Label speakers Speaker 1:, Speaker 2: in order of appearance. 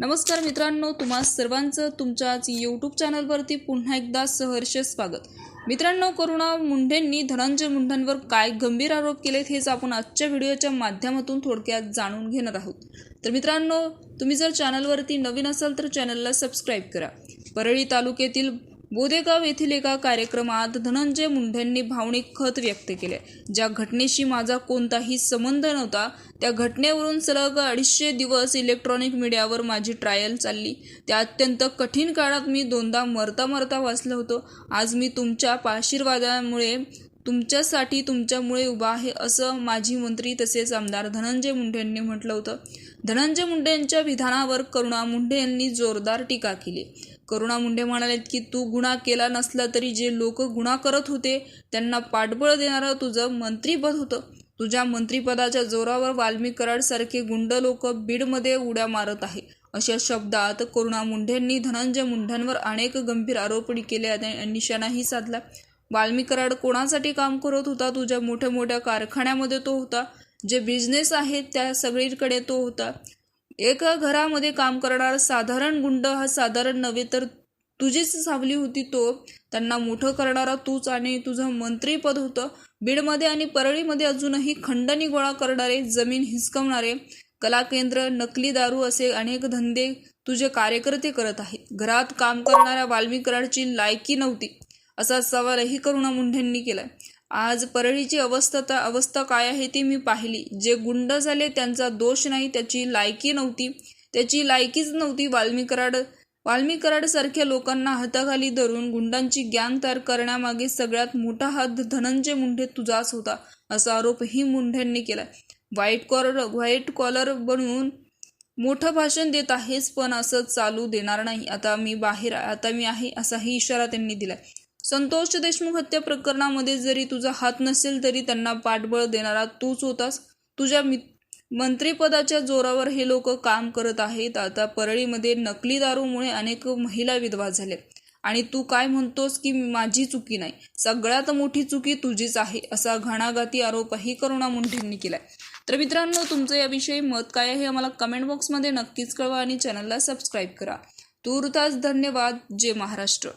Speaker 1: नमस्कार मित्रांनो तुम्हा सर्वांचं तुमच्याच यूट्यूब चॅनलवरती पुन्हा एकदा सहर्ष स्वागत. मित्रांनो करुणा मुंढेंनी धनंजय मुंढेंवर काय गंभीर आरोप केलेत हेच आपण आजच्या व्हिडिओच्या माध्यमातून थोडक्यात जाणून घेणार आहोत. तर मित्रांनो तुम्ही जर चॅनलवरती नवीन असाल तर चॅनलला सबस्क्राईब करा. परळी तालुक्यातील बोदेगाव येथील एका कार्यक्रमात धनंजय मुंढेंनी भावनिक खत व्यक्त केले. ज्या घटनेशी माझा कोणताही संबंध नव्हता त्या घटनेवरून सलग अडीचशे दिवस इलेक्ट्रॉनिक मीडियावर माझी ट्रायल चालली. त्या अत्यंत कठीण काळात मी दोनदा मरता मरता वाचलो होतो. आज मी तुमच्या आशीर्वादामुळे तुमच्यासाठी तुमच्यामुळे उभा आहे असं माजी मंत्री तसेच आमदार धनंजय मुंडे यांनी म्हटलं होतं. धनंजय मुंडे यांच्या विधानावर करुणा मुंडे यांनी जोरदार टीका केली. करुणा मुंडे म्हणालेत की तू गुन्हा केला नसला तरी जे लोक गुन्हा करत होते त्यांना पाठबळ देणारं तुझं मंत्रीपद होतं. तुझ्या मंत्रीपदाच्या जोरावर वाल्मी कराडसारखे गुंड लोक बीडमध्ये उड्या मारत आहे. अशा शब्दात करुणा मुंढेंनी धनंजय मुंढ्यांवर अनेक गंभीर आरोपणी केले आणि निशाणाही साधला. वाल्मी कराड कोणासाठी काम करत होता? तुझ्या मोठ्या मोठ्या कारखान्यामध्ये तो होता. जे बिझनेस आहेत त्या सगळीकडे तो होता. एका घरामध्ये काम करणारा साधारण गुंड हा साधारण नव्हे तर तुझीच सावली होती तो. त्यांना मोठं करणारा तूच आणि तुझं मंत्रीपद होतं. बीडमध्ये आणि परळीमध्ये अजूनही खंडणी गोळा करणारे जमीन हिसकवणारे कला केंद्र नकली दारू असे अनेक धंदे तुझे कार्यकर्ते करत आहेत. घरात काम करणाऱ्या वाल्मिकराडची लायकी नव्हती. असा सवालही करुणा मुंढेंनी केलाय. आज परळीची अवस्था अवस्था काय आहे ती मी पाहिली. जे गुंड झाले त्यांचा दोष नाही त्याची लायकी नव्हती. त्याची लायकीच नव्हती. वाल्मिक वाल्मिकराडसारख्या सारख्या लोकांना हाताखाली धरून गुंडांची गँग तयार करण्यामागे सगळ्यात मोठा हात धनंजय मुंढे तुझाच होता असा आरोपही मुंढ्यांनी केला. व्हाईट कॉलर व्हाईट कॉलर बनवून मोठं भाषण देत आहेस पण असं चालू देणार नाही. आता मी बाहेर आता मी आहे असाही इशारा त्यांनी दिला संतोष देशमुख हत्या प्रकरणामध्ये जरी तुझा हात नसेल तरी त्यांना पाठबळ देणारा तूच होतास. तुझ्या मि मंत्रीपदाच्या जोरावर हे लोक काम करत आहेत. आता परळीमध्ये नकली दारूमुळे अनेक महिला विधवा झाल्या. आणि तू काय म्हणतोस की माझी चुकी नाही? सगळ्यात मोठी चुकी तुझीच आहे असा घणाघाती आरोपही करुणा मुंढेंनी केलाय. तर मित्रांनो तुमचं याविषयी मत काय आहे आम्हाला कमेंट बॉक्समध्ये नक्कीच कळवा आणि चॅनलला सबस्क्राईब करा. तूर्तास धन्यवाद. जय महाराष्ट्र.